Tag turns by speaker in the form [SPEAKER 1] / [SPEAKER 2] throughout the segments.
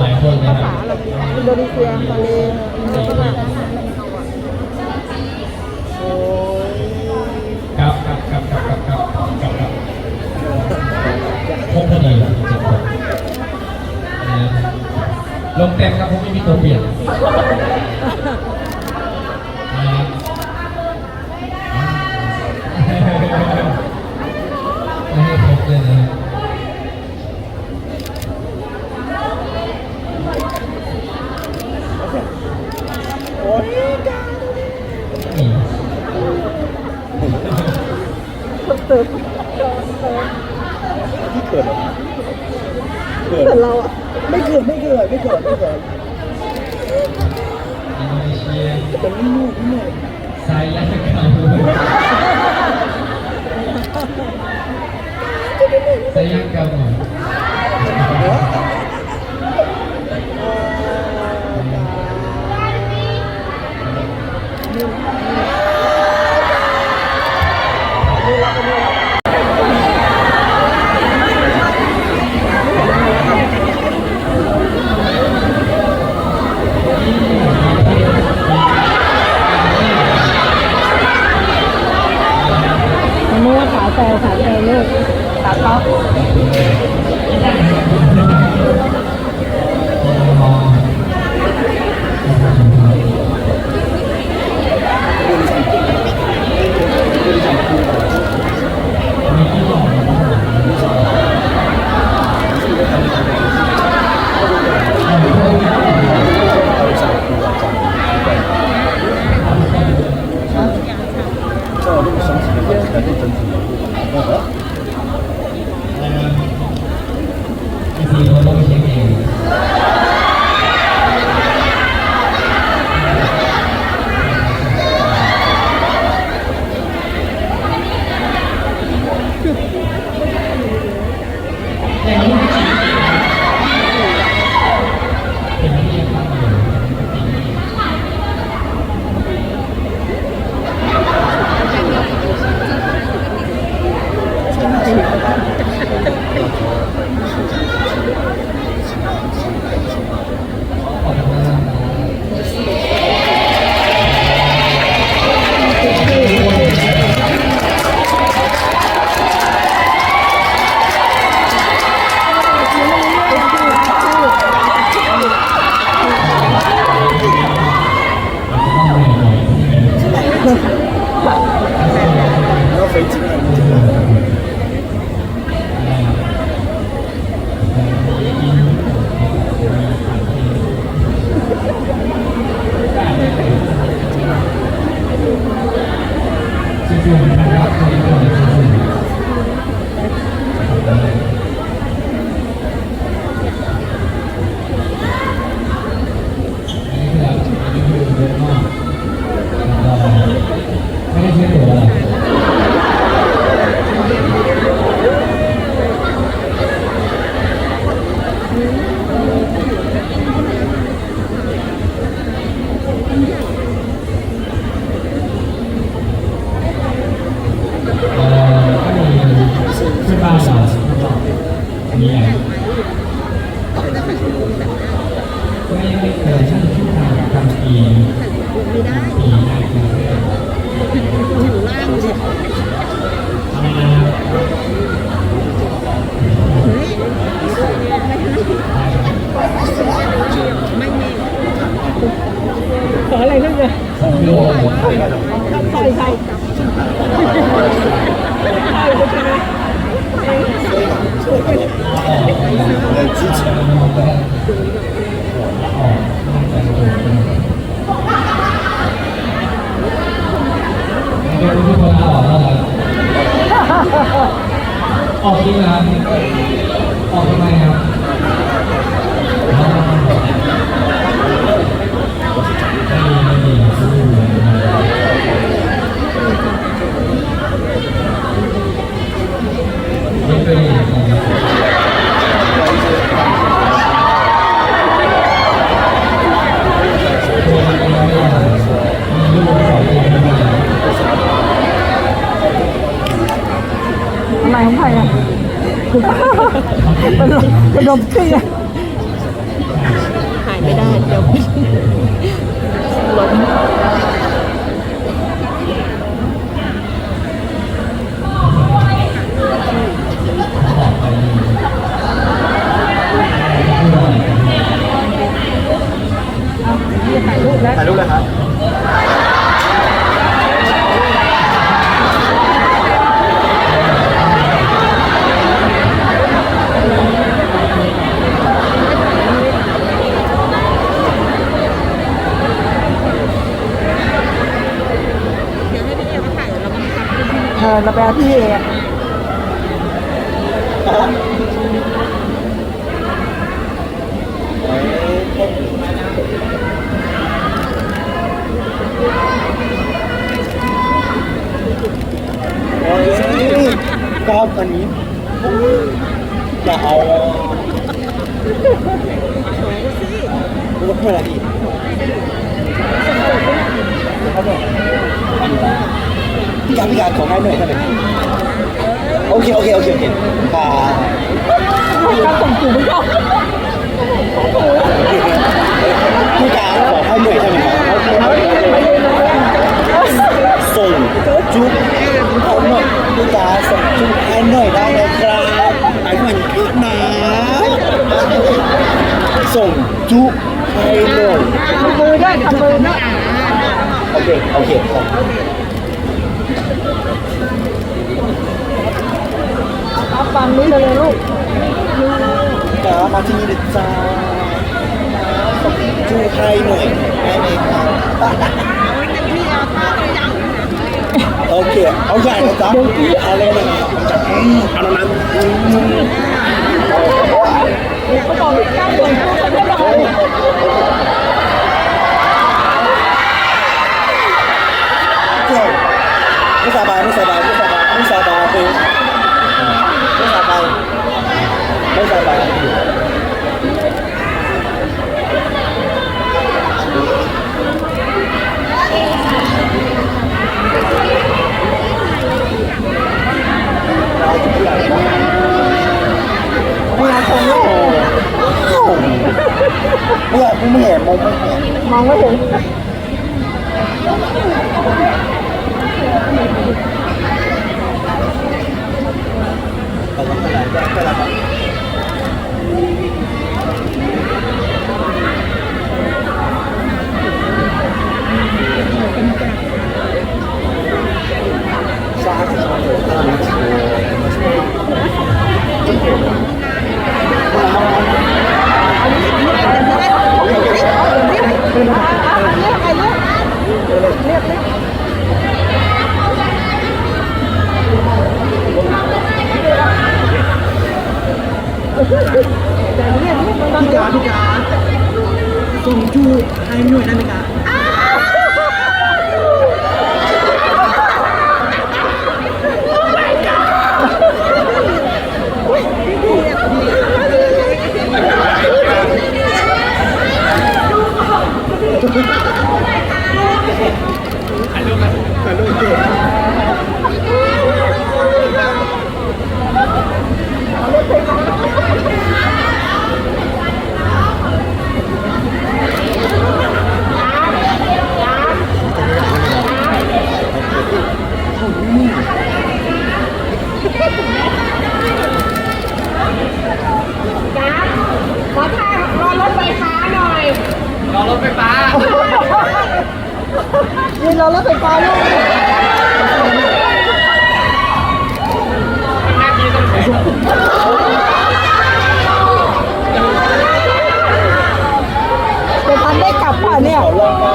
[SPEAKER 1] หลา
[SPEAKER 2] ยคนนะภาษา
[SPEAKER 1] อะไร
[SPEAKER 2] อิ
[SPEAKER 1] น
[SPEAKER 2] โดนี
[SPEAKER 1] เซียมาเล
[SPEAKER 2] แล้
[SPEAKER 3] วก็มา
[SPEAKER 2] ครับครับครับครับครับครับครับครับครบพอดีลงเต็มครับผมไม่มีตัวเปลี่ยน
[SPEAKER 4] ที่เกิดเรกิด
[SPEAKER 1] เราอะ
[SPEAKER 4] ไม่เกิดไม่เกิดไม่เกิดไม่เกิด
[SPEAKER 2] ต้องเป็
[SPEAKER 4] นลูกลูก
[SPEAKER 2] saya kamu sayang kamu
[SPEAKER 1] กักกัน แซลสามแซลลูก
[SPEAKER 2] สามป๊อก ทำงาน
[SPEAKER 1] ขออะ เป็
[SPEAKER 2] นผู้ชนะหรอครัออกจริงนะครับออกทำไมครับ มเเรา
[SPEAKER 1] ไป
[SPEAKER 4] เอา
[SPEAKER 1] ที่เอง
[SPEAKER 4] ก็อันนี้จะเอาดูว่าเพื่ออะไรดีเขาบอก พี่การพี่การขอให้หน่อยได้ไหมโอเคโอเคโอเคโอเคค่ะ
[SPEAKER 1] การส่งจูบมันก็
[SPEAKER 4] พี่การขอให้หน่อยได้ไหมครับส่งจุ๊บเอาหน่อยพี่การส่งจุ๊บให้หน่อยได้ไหมครับไอ้เหมือนคิดนะส่งจุ๊บให้หน่อย
[SPEAKER 1] ทำมือด้วยทำมือด้วย
[SPEAKER 4] โอเคโอเคครับ
[SPEAKER 1] เอา ฟังนี้เลยลูก
[SPEAKER 4] กามาที่นี่เลยจ้าช่วยให้หน่อยได้ไหมครับโอเค เอาใหญ่นะจ๊ะเอาเลยนะอืมเอานั้น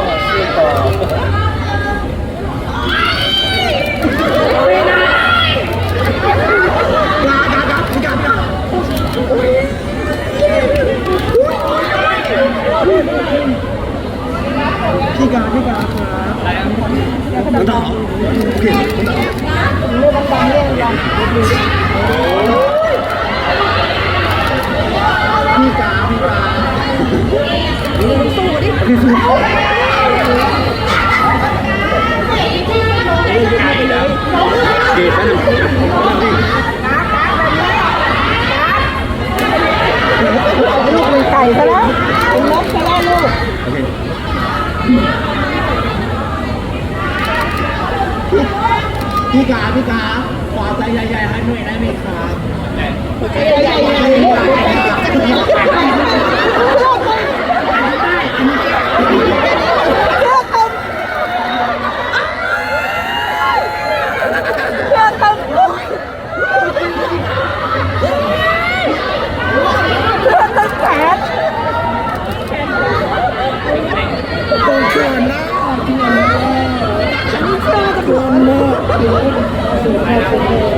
[SPEAKER 1] ก
[SPEAKER 4] อะ
[SPEAKER 5] ชื่อต่อ
[SPEAKER 4] พี่กาพี่กาครับน้องต่อโอเคน้องต่อพี่กาพี่กา
[SPEAKER 5] เกตนั่นน่ะนั่นดิ
[SPEAKER 2] ลูกเป็นไก่ซะแล้วเป็นนกซะแล้วลูก
[SPEAKER 5] โอเค
[SPEAKER 4] พี่กาพี่กาขอใจใหญ่ๆให้หน่อยได้ไหมครับ
[SPEAKER 2] ใหญ่ๆ Thank you.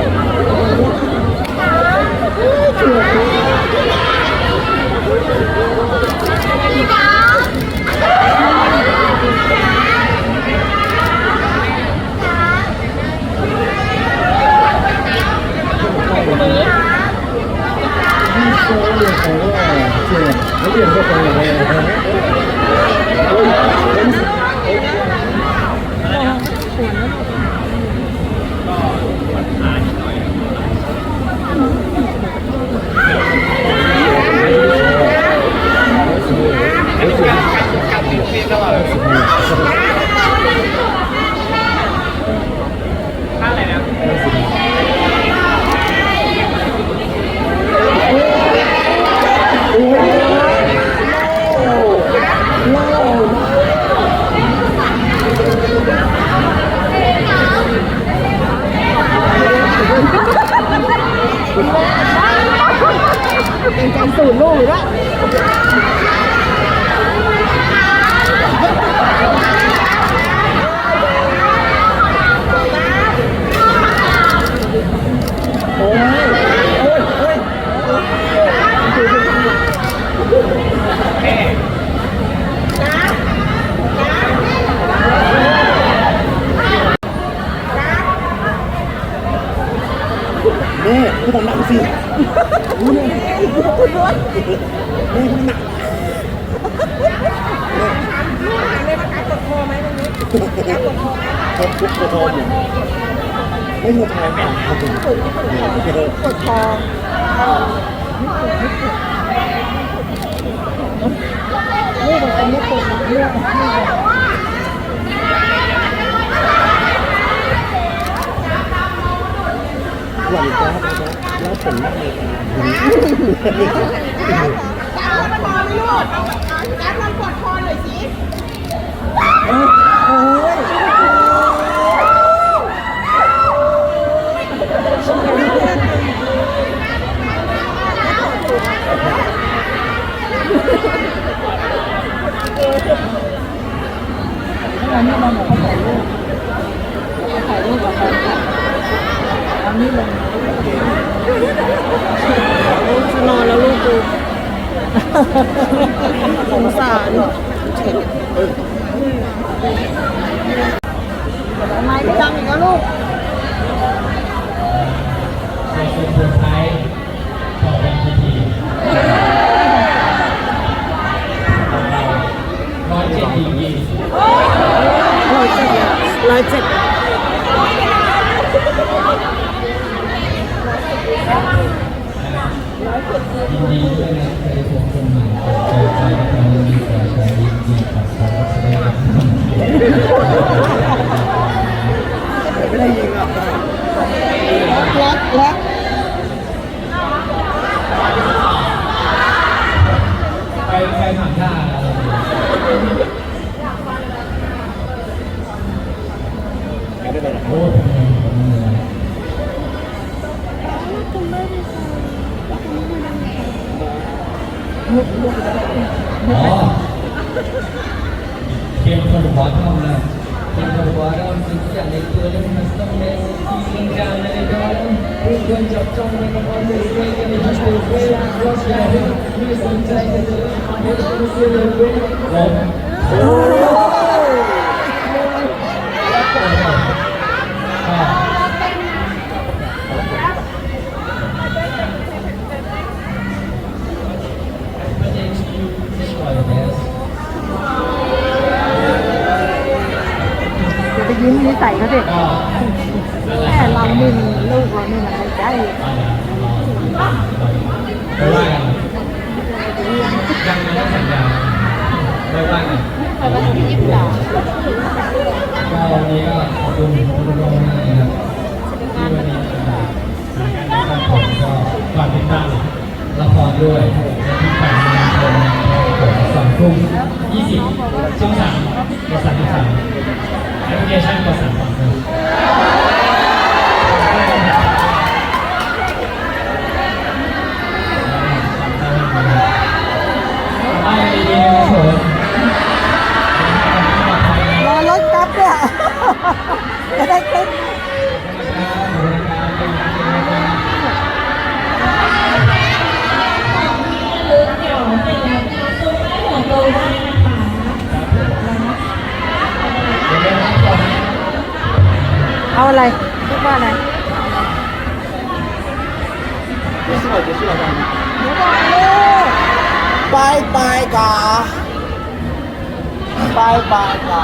[SPEAKER 2] เป็
[SPEAKER 4] น
[SPEAKER 2] การสูตรลูกอยู่แล้ว
[SPEAKER 4] โอ้ยโอ้ยโอ้ย แม่พูดดังๆสิพูดแม่พูดหนักเขาพุกกระทอนอยู่ไม่หัวทองอะเอาถึง
[SPEAKER 2] ปวดคอนี่มันเป็นไม่ปวดเรื่อง
[SPEAKER 4] ห วังจ้าแล้วผมนั่งเลย
[SPEAKER 6] เอามันนอนไม่รู้แอปลองกดคอหน่อยสิ
[SPEAKER 2] อันนี้มันเขาถ่ายรูปเขาถ่ายรูปกับแฟนคลับ อันนี้ลงจะนอนแล้วลูกกู
[SPEAKER 4] ถามท่า
[SPEAKER 2] ยิ้มนิสัยเขา
[SPEAKER 1] สิแม่เราหนี่มันลูกเรานี่มันไม่ได้
[SPEAKER 2] ไม่ว่ากันยังไม่ได้สัญญาไม่ว่ากัน
[SPEAKER 1] แต่ว่าที่ยิ้มด่า
[SPEAKER 2] ก็วันนี้ก็ขอบคุณทุกคนมากนะครับที่วันนี้มาการผมก็ฝากติดตามละครด้วยที่ผ่านมาชมผมสองทุ่มยี่สิบช่องสามกดสามสิบสามแอปพลิเคชันกดสามสองหนึ่ งไม่ดีนะครับผม
[SPEAKER 1] ร อะไรเรียกว่าอะไร
[SPEAKER 4] หนูบอกลู
[SPEAKER 1] ไปไปกา
[SPEAKER 4] ไปไปกา